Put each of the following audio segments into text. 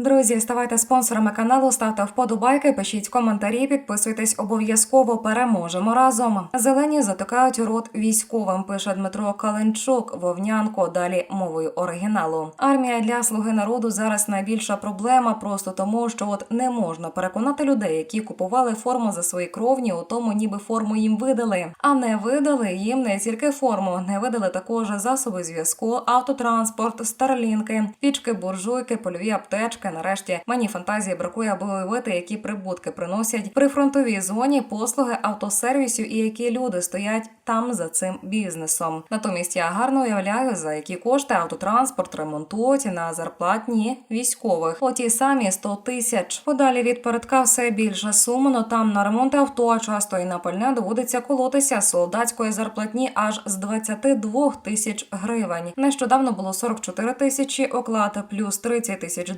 Друзі, ставайте спонсорами каналу, ставте вподобайки, пишіть коментарі, підписуйтесь обов'язково. Переможемо разом. Зелені затикають рот військовим. Пише Дмитро Каленчук. Вовнянко. Далі мовою оригіналу. Армія для слуги народу зараз найбільша проблема, просто тому, що от не можна переконати людей, які купували форму за свої кровні, у тому, ніби форму їм видали. А не видали їм не тільки форму, не видали також засоби зв'язку, автотранспорт, старлінки, пічки, буржуйки, польові аптечки. Нарешті мені фантазії бракує, аби уявити, які прибутки приносять при фронтовій зоні послуги автосервісів і які люди стоять там за цим бізнесом. Натомість я гарно уявляю, за які кошти автотранспорт ремонтують на зарплатні військових. Оті самі 100 тисяч. Подалі від передка все більше сумно. Там на ремонт авто, а часто і на пальне доводиться колотися солдатської зарплатні аж з 22 тисяч гривень. Нещодавно було 44 тисячі оклад плюс 30 тисяч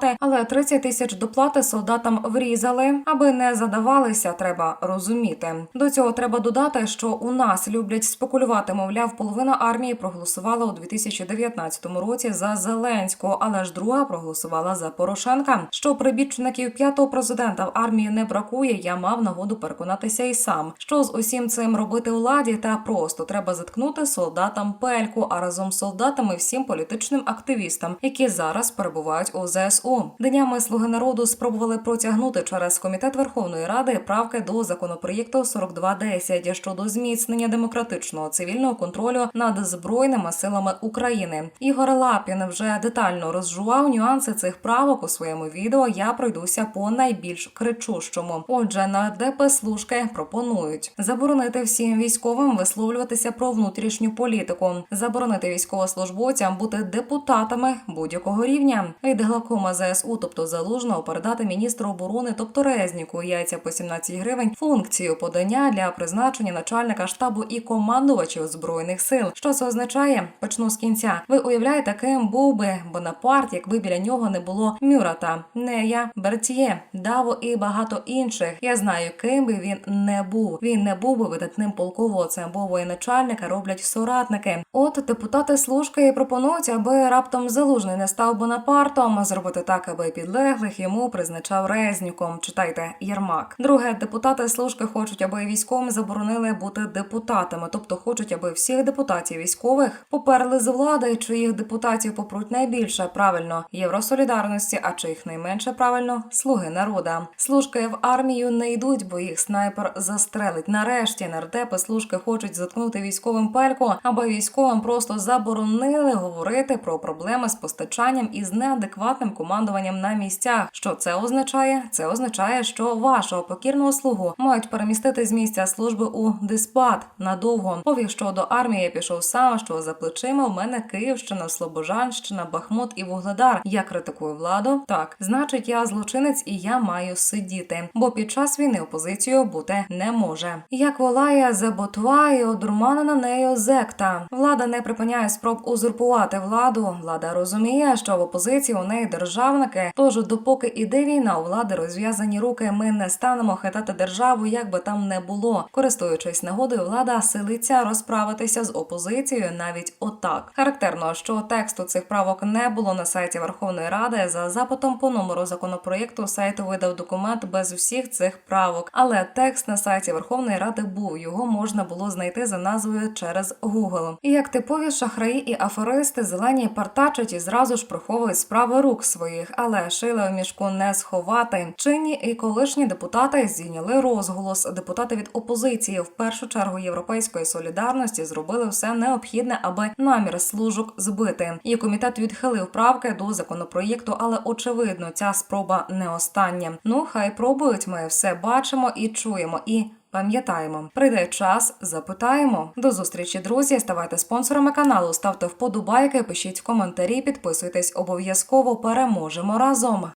доплати, але 30 тисяч доплати солдатам врізали, аби не задавалися. Треба розуміти. До цього треба додати, що у нас люблять спекулювати. Мовляв, половина армії проголосувала у 2019 році за Зеленського, але ж друга проголосувала за Порошенка. Що прибічників п'ятого президента в армії не бракує, я мав нагоду переконатися і сам. Що з усім цим робити владі, та просто треба заткнути солдатам пельку, а разом з солдатами всім політичним активістам, які зараз перебувають у ЗСУ. Днями слуги народу спробували протягнути через комітет Верховної Ради правки до законопроєкту 4210 щодо зміцнення демократичного цивільного контролю над збройними силами України. Ігор Лапін вже детально розжував нюанси цих правок у своєму відео. Я пройдуся по найбільш кричущому. Отже, на ДП служки пропонують заборонити всім військовим висловлюватися про внутрішню політику, заборонити військовослужбовцям бути депутатами будь-якого рівня. Від главкома ЗСУ, тобто залужного, передати міністру оборони, тобто Резніку, яйця по 17 гривень, функцію подання для призначення начальника штабу і командувачів збройних сил. Що це означає? Почну з кінця. Ви уявляєте, ким був би Бонапарт, якби біля нього не було Мюрата, Нея, Бертьє, Даво і багато інших. Я знаю, ким би він не був. Він не був би видатним полководцем, бо воєначальника роблять соратники. От депутати служки пропонують, аби раптом залужний не став Бонапартом, зробити так, аби підлеглих йому призначав Резніком. Читайте Єрмак. Друге, депутати служки хочуть, аби військовим заборонили бути депутатами, тобто хочуть, аби всіх депутатів військових поперли з влади, чиїх депутатів попруть найбільше правильно євросолідарності, а чиїх найменше правильно слуги народа. Служки в армію не йдуть, бо їх снайпер застрелить. Нарешті нардепи служки хочуть заткнути військовим пельку, аби військовим просто заборонили говорити про проблеми з постачанням і з неадекватним командуванням на місцях. Що це означає? Це означає, що вашого покірного слугу мають перемістити з місця служби у диспат надовго. Повів, що до армії я пішов сам, що за плечима в мене Київщина, Слобожанщина, Бахмут і Вугледар. Я критикую владу. Так, значить, я злочинець і я маю сидіти. Бо під час війни опозицією бути не може. Як волає заботва і одурманена нею зекта. Влада не припиняє спроб узурпувати владу. Влада розуміє, що в опозиції у неї державники. Тож, допоки іде війна, у влади розв'язані руки. Ми не станемо хитати державу, як би там не було. Користуючись нагодою, влада силиться розправитися з опозицією навіть отак. Характерно, що тексту цих правок не було на сайті Верховної Ради. За запитом по номеру законопроєкту сайт видав документ без всіх цих правок. Але текст на сайті Верховної Ради був. Його можна було знайти за назвою через Google. І як типові шахраї і аферисти, зелені партачать і зразу ж приховують справи рук своїх, але шила в мішку не сховати. Чинні і колишні депутати здійняли розголос. Депутати від опозиції в першу чергу європейської солідарності зробили все необхідне, аби намір служок збити. І комітет відхилив правки до законопроєкту, але очевидно, ця спроба не остання. Ну хай пробують. Ми все бачимо і чуємо. І Пам'ятаємо, прийде час, запитаємо. До зустрічі, друзі. Ставайте спонсорами каналу, ставте вподобайки, пишіть коментарі, підписуйтесь обов'язково. Переможемо разом.